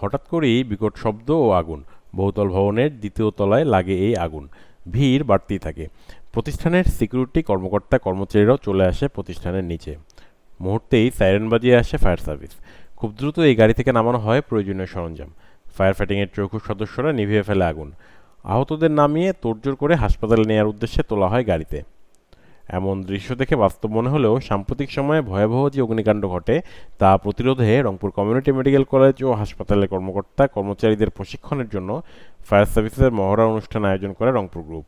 হঠাৎ করেই বিকট শব্দ ও আগুন। বহুতল ভবনের দ্বিতীয় তলায় লাগে এই আগুন। ভিড় বাড়তেই থাকে। প্রতিষ্ঠানের সিকিউরিটি কর্মকর্তা কর্মচারীরাও চলে আসে প্রতিষ্ঠানের নিচে। মুহূর্তেই সাইরেন বাজিয়ে আসে ফায়ার সার্ভিস। খুব দ্রুত এই গাড়ি থেকে নামানো হয় প্রয়োজনীয় সরঞ্জাম। ফায়ার ফাইটিংয়ের চৌকুশ সদস্যরা নিভিয়ে ফেলে আগুন। আহতদের নামিয়ে তোড়জোড় করে হাসপাতালে নেওয়ার উদ্দেশ্যে তোলা হয় গাড়িতে। এমন দৃশ্য দেখে বাস্তব মনে হলেও সাম্প্রতিক সময়ে ভয়াবহ যে অগ্নিকাণ্ড ঘটে, তা প্রতিরোধে রংপুর কমিউনিটি মেডিকেল কলেজ ও হাসপাতালের কর্মকর্তা, কর্মচারীদের প্রশিক্ষণের জন্য ফায়ার সার্ভিসের মহড়া অনুষ্ঠান আয়োজন করে রংপুর গ্রুপ।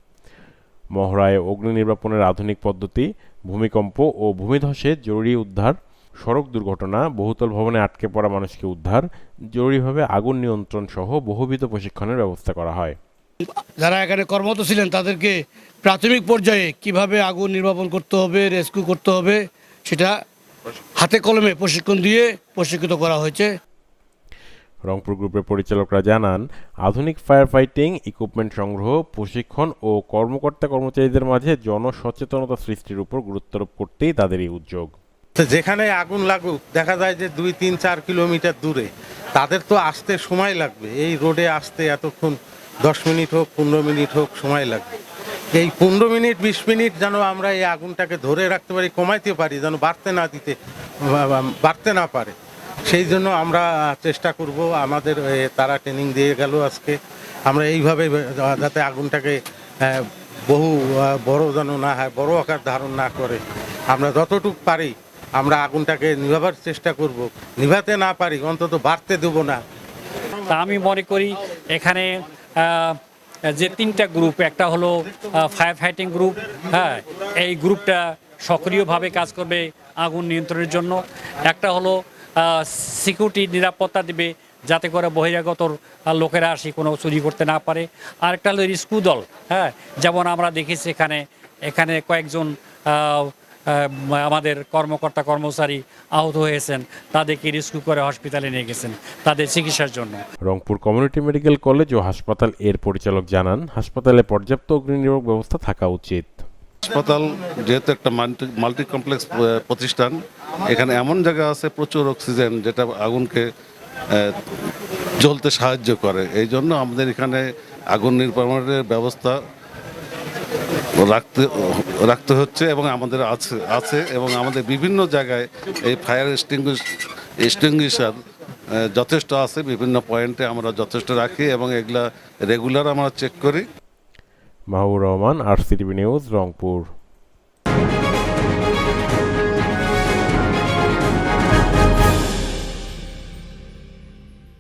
মহড়ায় অগ্নি নির্বাপনের আধুনিক পদ্ধতি, ভূমিকম্প ও ভূমিধসে জরুরি উদ্ধার, সড়ক দুর্ঘটনা, বহুতল ভবনে আটকে পড়া মানুষকে উদ্ধার, জরুরিভাবে আগুন নিয়ন্ত্রণ সহ বহুবিধ প্রশিক্ষণের ব্যবস্থা করা হয়। যারা এখানে কর্মরত ছিলেন তাদেরকে প্রাথমিক পর্যায়ে কীভাবে আগুন নির্বাপন করতে হবে রেস্কিউ করতে হবে সেটা হাতে কলমে প্রশিক্ষণ দিয়ে প্রশিক্ষিত করা হয়েছে। রংপুর গ্রুপের পরিচালকরা জানান আধুনিক ফায়ার ফাইটিং ইকুইপমেন্ট সংগ্রহ প্রশিক্ষণ ও কর্মকর্তা কর্মচারীদের মাঝে জনসচেতনতা সৃষ্টির উপর গুরুত্বারোপ করতেই তাদের এই উদ্যোগ। তো যেখানে আগুন লাগুক দেখা যায় যে দুই তিন চার কিলোমিটার দূরে তাদের তো আসতে সময় লাগবে। এই রোডে আসতে এতক্ষণ দশ মিনিট হোক, পনেরো মিনিট হোক, সময় লাগবে। এই পনেরো মিনিট, বিশ মিনিট যেন আমরা এই আগুনটাকে ধরে রাখতে পারি, কমাইতে পারি, যেন বাড়তে না দিতে বাড়তে না পারে। সেই জন্য আমরা চেষ্টা করব, আমাদের তারা ট্রেনিং দিয়ে গেল আজকে। আমরা এইভাবে যাতে আগুনটাকে বহু বড় যেন না হয়, বড় আকার ধারণ না করে। আমরা যতটুকু পারি, আমরা আগুনটাকে নিভাবার চেষ্টা করব। নিভাতে না পারি, অন্তত বাড়তে দেবো না। তা আমি মনে করি, এখানে যে তিনটা গ্রুপ একটা হলো ফায়ার ফাইটিং গ্রুপ হ্যাঁ এই গ্রুপটা সক্রিয়ভাবে কাজ করবে আগুন নিয়ন্ত্রণের জন্য। একটা হলো সিকিউরিটি নিরাপত্তা দিবে যাতে করে বহিরাগত লোকেরা আসি কোনো চুরি করতে না পারে। আরেকটা হলো রিস্কু দল হ্যাঁ যেমন আমরা দেখেছি এখানে এখানে কয়েকজন আমাদের কর্মকর্তা কর্মচারী আহত হয়েছেন তাদেরকে রেস্কিউ করে হসপিটালে নিয়ে গেছেন তাদের চিকিৎসার জন্য। রংপুর কমিউনিটি মেডিকেল কলেজ ও হাসপাতাল এর পরিচালক জানান হাসপাতালে পর্যাপ্ত অগ্নি নির্বাপক ব্যবস্থা থাকা উচিত। হাসপাতাল যেহেতু একটা মাল্টি কমপ্লেক্স প্রতিষ্ঠান এখানে এমন জায়গা আছে প্রচুর অক্সিজেন যেটা আগুনকে জ্বলতে সাহায্য করে। এই জন্য আমাদের এখানে আগুন নির্বাপনের ব্যবস্থা রাখতে রাখতে হচ্ছে এবং আমাদের আছে আছে এবং আমাদের বিভিন্ন জায়গায় এই ফায়ার এক্সটিংগুইশ এক্সটিংগুইশার যথেষ্ট আছে। বিভিন্ন পয়েন্টে আমরা যথেষ্ট রাখি এবং এগুলা রেগুলার আমরা চেক করি। মাহবুর রহমান আর সিটিভি নিউজ রংপুর।